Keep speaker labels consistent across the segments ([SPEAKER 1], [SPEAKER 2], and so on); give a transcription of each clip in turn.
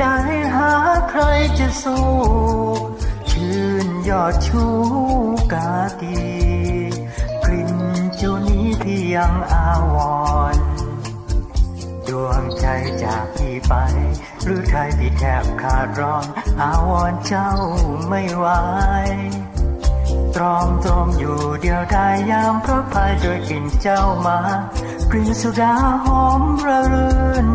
[SPEAKER 1] ใดหาใครจะสู้ ชื่นยอดชูกากีกลิ่นจูนี้ที่ยังอาวรดวงใจจากพี่ไป หรือใครที่แทบขาดร้องอาวรเจ้าไม่ไหวตรอมตรมอยู่เดียวดายยามพระพายโดยกลิ่นเจ้ามา กลิ่นสุดาหอมระรื่น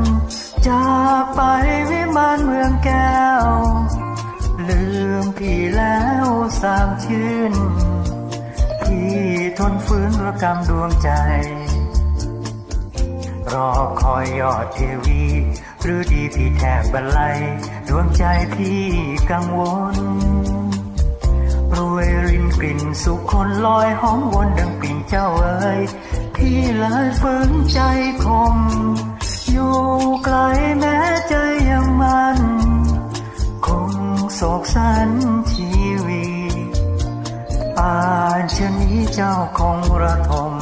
[SPEAKER 1] จากไปวิมานเมืองแก้ว ลืมพี่แล้วสามชื่นพี่ทนฟื้นระกำดวงใจ รอคอยยอดเทวี หรือดีพี่แทบบันไลดวงใจพี่กังวล กลิ่นสุขคนลอยหอมวนดังปิ่นเจ้าเอ๋ยพี่เลยฝืนใจคม อยู่ไกลแม้ใจยังมันคงโศกสันชีวีป่านชะนี้เจ้าคงระทม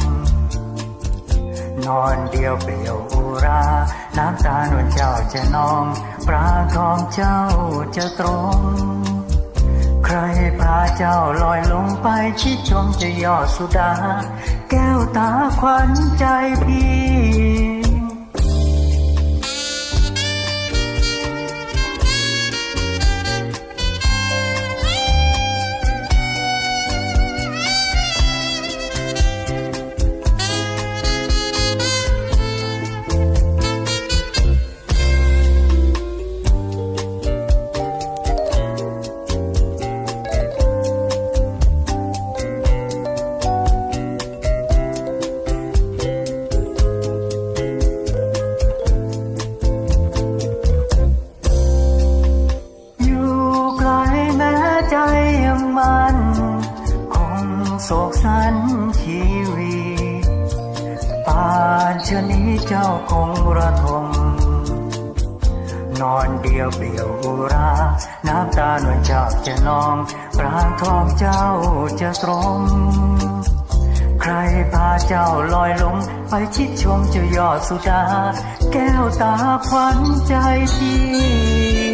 [SPEAKER 1] นอนเดียวเปลี่ยวอุรา น้ำตาหนวลเจ้าจะนอง ปราทองเจ้าจะตรง เจ้าลอยลงไปชิดชมจะยอดสุดา แก้วตาขวัญใจพี่ ชีวีป่านชะนี้เจ้าคงระทมนอนเดียวเปลี่ยวอุรา น้ำตาหนวลเจ้าจะนองปรางทองเจ้าจะตรง ใครพาเจ้าลอยลง ไปชิดชมเจ้ายอดสุดา แก้วตาขวัญใจพี่